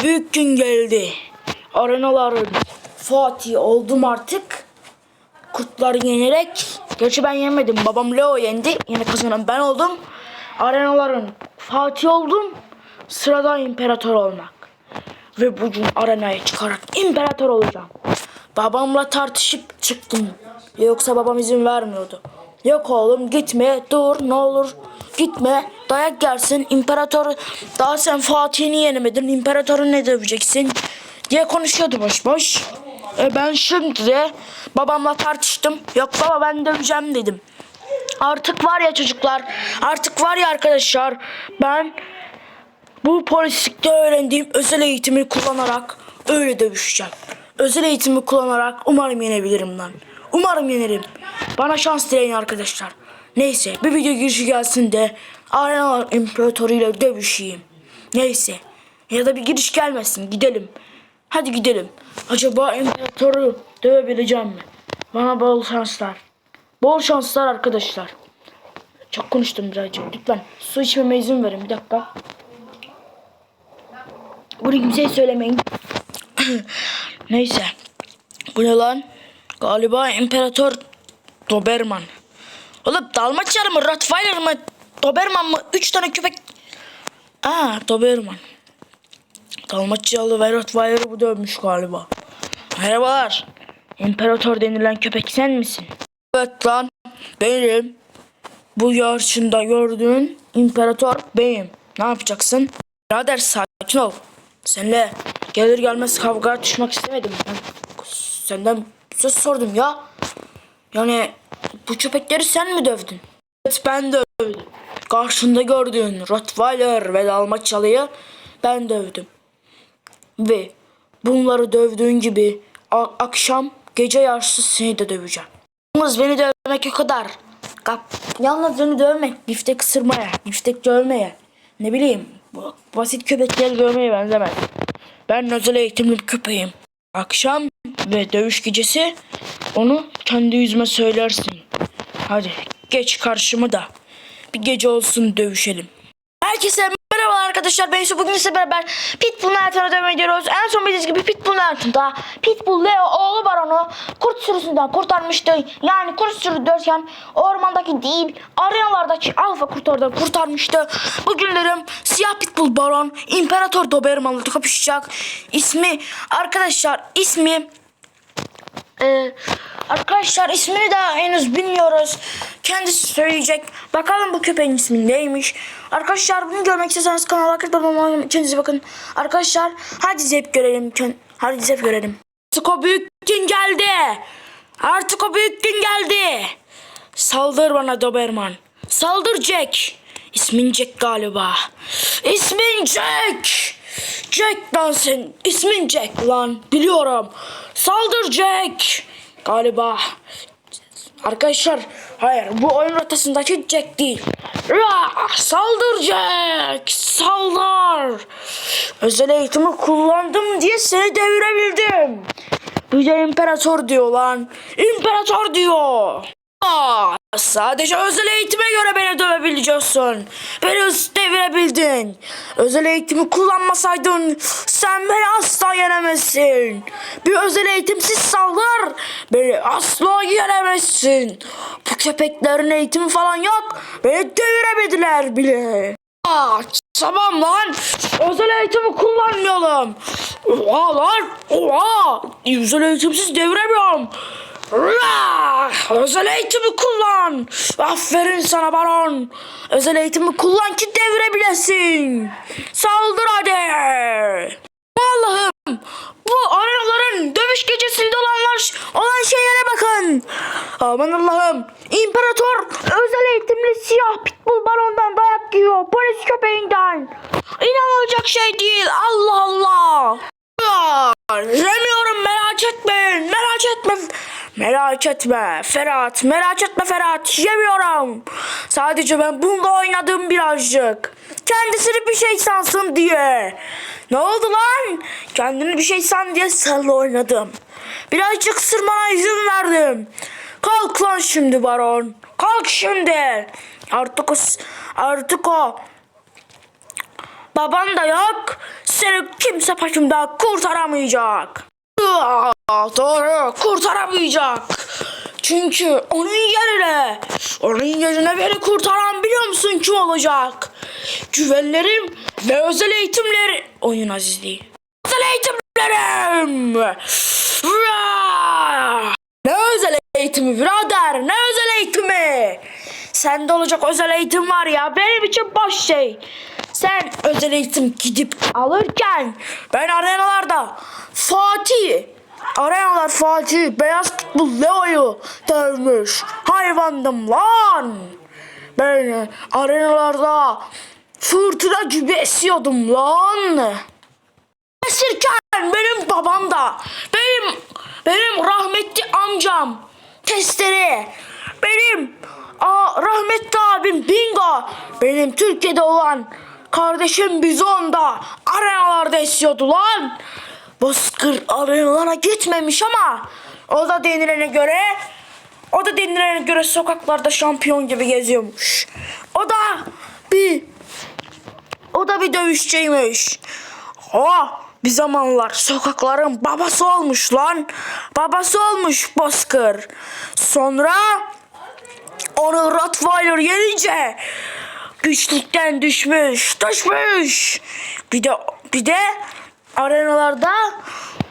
Büyük gün geldi. Arenaların Fatih oldum artık. Kurtları yenerek. Gerçi ben yemedim. Babam Leo yendi. Yine kazanan ben oldum. Arenaların Fatih oldum. Sırada imparator olmak. Ve bugün arenaya çıkarak imparator olacağım. Babamla tartışıp çıktım. Yoksa babam izin vermiyordu. Yok oğlum gitme dur ne olur gitme dayak gelsin imparator daha sen Fatih'ini yenemedin imparatoru ne döveceksin diye konuşuyordu boş boş. E ben şimdi de babamla tartıştım. Yok baba ben döveceğim dedim. Artık var ya çocuklar artık var ya arkadaşlar ben bu polislikte öğrendiğim özel eğitimi kullanarak öyle dövüşeceğim. Özel eğitimi kullanarak umarım yenebilirim lan. Umarım yenerim. Bana şans dileyin arkadaşlar. Neyse bir video girişi gelsin de Arenalar İmparatoru ile dövüşeyim. Neyse. Ya da bir giriş gelmesin gidelim. Hadi gidelim. Acaba İmparatoru dövebileceğim mi? Bana bol şanslar. Bol şanslar arkadaşlar. Çok konuştum birazcık. Lütfen su içmeme izin verin bir dakika. Bunu kimseye söylemeyin. Neyse. Bu ne lan? Galiba İmparator Doberman. Oğlum Dalmaçyar mı? Rottweiler mı? Doberman mı? Üç tane köpek. Aa Doberman. Dalmaçyalı ve Rottweiler'ı bu dövmüş galiba. Merhabalar. İmparator denilen köpek sen misin? Evet lan. Benim. Bu yarışında gördüğün imparator benim. Ne yapacaksın? Birader sakin ol. Seninle gelir gelmez kavga düşmek istemedim. Ben senden söz sordum ya. Yani bu köpekleri sen mi dövdün? Evet ben dövdüm. Karşında gördüğün Rottweiler ve Dalmaçyalı'yı ben dövdüm. Ve bunları dövdüğün gibi akşam gece yarısı seni de döveceğim. Yalnız beni dövmek o kadar. Kap. Yalnız beni dövmek. Biftek ısırmaya, biftek dövmeye. Ne bileyim. Basit köpekleri dövmeye benzemez. Ben özel eğitimli bir köpeğim. Akşam ve dövüş gecesi onu kendi yüzüme söylersin. Hadi geç karşıma da bir gece olsun dövüşelim. Herkese merhaba arkadaşlar ben Yusuf bugün size beraber Pitbull'un hayatına devam ediyoruz. En son bildiğiniz gibi Pitbull'un hayatında Pitbull Leo oğlu Baron'u kurt sürüsünden kurtarmıştı. Yani kurt sürü derken ormandaki değil arenalardaki alfa kurtlardan kurtarmıştı. Bugünlerim siyah Pitbull Baron İmparator Doberman'la kapışacak. İsmi arkadaşlar ismi ee, arkadaşlar ismini de henüz bilmiyoruz. Kendisi söyleyecek. Bakalım bu köpeğin ismi neymiş. Arkadaşlar bunu görmek istiyorsanız kanala abone olmayı kendinize bakın. Arkadaşlar hadi zep görelim. Hadi zep görelim. Artık o büyük gün geldi. Artık o büyük gün geldi. Saldır bana Doberman. Saldır Jack. İsmin Jack galiba. İsmin Jack. Jack lan sen. İsmin Jack lan. Biliyorum. Saldır Jack. Galiba. Arkadaşlar hayır bu oyun rotasındaki Jack değil. Rah, saldır Jack. Saldır. Özel eğitimi kullandım diye seni devirebildim. Bir de imparator diyor lan. İmparator diyor. Sadece özel eğitime göre beni dövebiliyorsun. Beni devirebildin. Özel eğitimi kullanmasaydın sen beni asla yenemezsin. Bir özel eğitimsiz saldır beni asla yenemezsin. Bu köpeklerin eğitimi falan yok. Beni deviremediler bile. Aa, tamam lan. Özel eğitimi kullanmayalım. Oha lan. Oha. Özel eğitimsiz deviremiyorum. Rah! Özel eğitimi kullan. Aferin sana baron. Özel eğitimi kullan ki devirebilesin. Saldır hadi. Bu arenaların dövüş gecesinde olanlar olan şeylere bakın. Aman Allah'ım. İmparator özel eğitimli siyah pitbull barondan dayak yiyor. Polis köpeğinden. İnanılacak şey değil. Allah Allah. Ya, Demiyorum merak etmeyin. Merak etme. Merak etme Ferhat. Merak etme Ferhat. Yemiyorum. Sadece ben bununla oynadım birazcık. Kendisini bir şey sansın diye. Ne oldu lan? Kendini bir şey san diye sarıla oynadım. Birazcık sırmana izin verdim. Kalk lan şimdi baron. Kalk şimdi. Artık o, artık o Baban da yok. Seni kimse başımda kurtaramayacak. Doğru kurtaramayacak. Çünkü onun yerine, onun yerine beni kurtaran biliyor musun kim olacak? Güvenlerim ve özel eğitimleri. Oyun azizliği. Özel eğitimlerim. Ne özel eğitimi birader? Ne özel eğitimi? Sende olacak özel eğitim var ya benim için boş şey. Sen özel eğitim gidip alırken ben arenalarda Fatih Arenalar Fatih Beyaz Pitbull Leo'yu dövmüş. Hayvandım lan. Ben arenalarda fırtına gibi esiyordum lan. Esirken benim babam da benim benim rahmetli amcam testere benim aa, rahmetli abim Bingo benim Türkiye'de olan kardeşim Bizon da arenalarda esiyordu lan. Bozkır arenalara gitmemiş ama o da denilene göre o da denilene göre sokaklarda şampiyon gibi geziyormuş. O da bir o da bir dövüşçüymüş. O bir zamanlar sokakların babası olmuş lan. Babası olmuş Bozkır. Sonra onu Rottweiler yenince güçlükten düşmüş, düşmüş. Bir de bir de arenalarda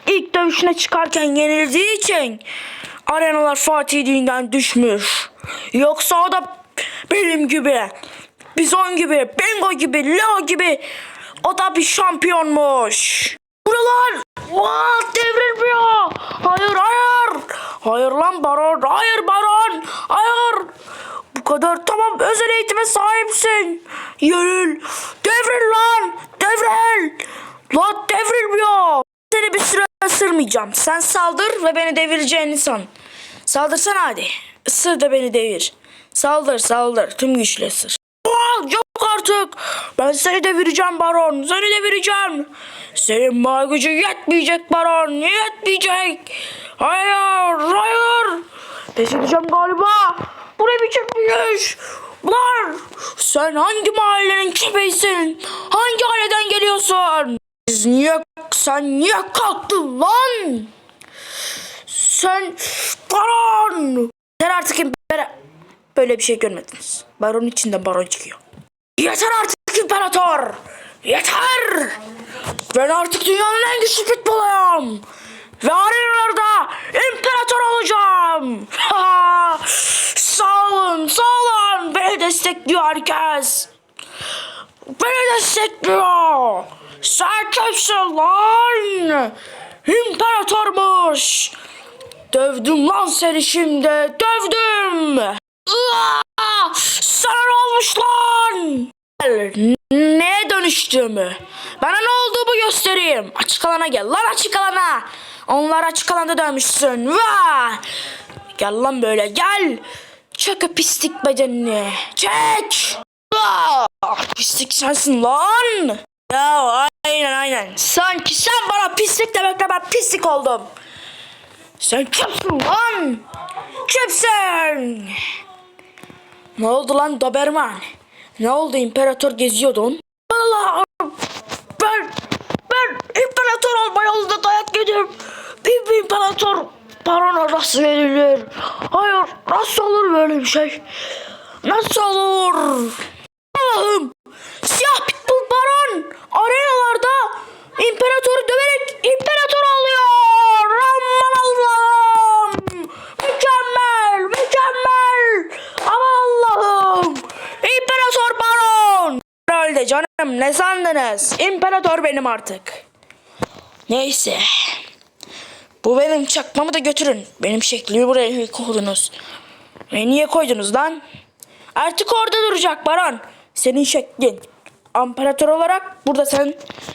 ilk dövüşüne çıkarken yenildiği için arenalar Fatihliğinden düşmüş. Yoksa o da benim gibi, Bizon gibi, Bingo gibi, Leo gibi o da bir şampiyonmuş. Buralar What devrilmiyor. Hayır hayır. Hayır lan baron. Hayır baron. Hayır. Bu kadar tamam özel eğitime sahipsin. Yenil. Devril lan. Devril. Lan devrilmiyor. Seni bir süre ısırmayacağım. Sen saldır ve beni devireceğini san. Saldırsana hadi. Isır da beni devir. Saldır saldır. Tüm güçle ısır. Aa, Yok artık. Ben seni devireceğim baron. Seni devireceğim. Senin mal gücü yetmeyecek baron. Yetmeyecek. Hayır. Hayır. Pes edeceğim galiba. Bu ne biçim iş? Lan sen hangi mahallenin köpeğisin? Hangi aileden geliyorsun? Siz niye, sen niye kalktın lan? Sen baron. Sen artık impara... Böyle bir şey görmediniz. Baron içinden baron çıkıyor. Yeter artık imparator. Yeter. Ben artık dünyanın en güçlü pitbulluyum. Ve arenalarda imparator olacağım. Sağ olun, sağ olun. Beni destekliyor herkes. Beni destekliyor. Sen kimsin lan? İmparatormuş. Dövdüm lan seni şimdi. Dövdüm. Aa, sana ne olmuş lan? Neye dönüştüğümü. Bana ne olduğumu göstereyim. Açık alana gel lan açık alana. Onlar açık alanda dönmüşsün. Vay. Gel lan böyle gel. Çek o pislik bedenini. Çek. Aa, pislik sensin lan. Ya aynen aynen. Sanki sen bana pislik demekle ben pislik oldum. Sen kimsin lan? Kimsin? Ne oldu lan Doberman? Ne oldu imparator geziyordun? Allah ben ben imparator olma yolunda dayak yedim. Bir, bir imparator barona nasıl verilir? Hayır nasıl olur böyle bir şey? Nasıl olur? Allah'ım siyah pitbull baron arenalarda imparatoru döverek imparator oluyor. Aman Allah'ım. Mükemmel mükemmel. Aman Allah'ım. İmparator baron. Herhalde canım ne sandınız? İmparator benim artık. Neyse. Bu benim çakmamı da götürün. Benim şeklimi buraya koydunuz. E niye koydunuz lan? Artık orada duracak baron. Senin şeklin. İmparator olarak burada sen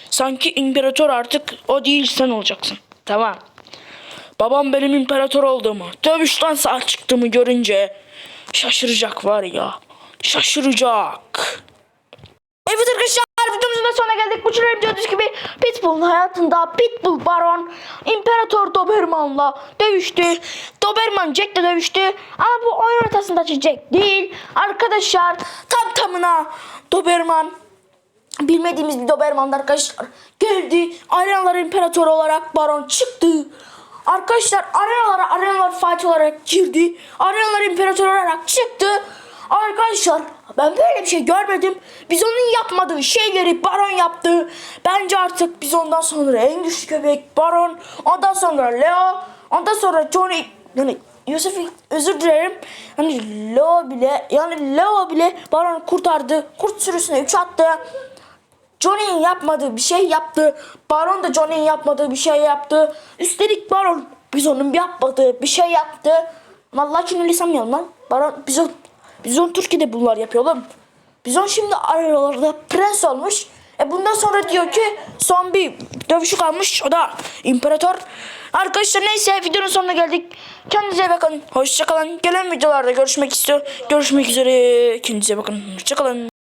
sanki imparator artık o değil sen olacaksın. Tamam. Babam benim imparator olduğumu, dövüşten sağ çıktığımı görünce şaşıracak var ya. Şaşıracak. Evet arkadaşlar videomuzun sonuna geldik. Bu çocuklar gördüğünüz gibi Pitbull'un hayatında Pitbull Baron İmparator Doberman'la dövüştü. Doberman Jack'le dövüştü. Ama bu oyun ortasında Jack değil. Arkadaşlar tam tamına Doberman bilmediğimiz bir Doberman'dı arkadaşlar. geldi. Arenalar imparatoru olarak Baron çıktı. Arkadaşlar arenalara arenalar Fatih olarak girdi. Arenalar imparatoru olarak çıktı. Arkadaşlar ben böyle bir şey görmedim. Biz onun yapmadığı şeyleri Baron yaptı. Bence artık biz ondan sonra en güçlü köpek Baron. Ondan sonra Leo. Ondan sonra Johnny. Yani Yusuf özür dilerim. Yani Leo bile yani Leo bile Baron'u kurtardı. Kurt sürüsüne 3 attı. Johnny'nin yapmadığı bir şey yaptı. Baron da Johnny'nin yapmadığı bir şey yaptı. Üstelik Baron Bizon'un yapmadığı bir şey yaptı. Vallahi kimleri sanmıyorum lan. Baron Bizon Bizon Türkiye'de bunlar yapıyor oğlum. Bizon şimdi aralarda prens olmuş. E bundan sonra diyor ki son bir dövüşü kalmış. O da imparator. Arkadaşlar neyse videonun sonuna geldik. Kendinize bakın. Hoşçakalın. Gelen videolarda görüşmek istiyor. Görüşmek üzere. Kendinize bakın. Hoşçakalın.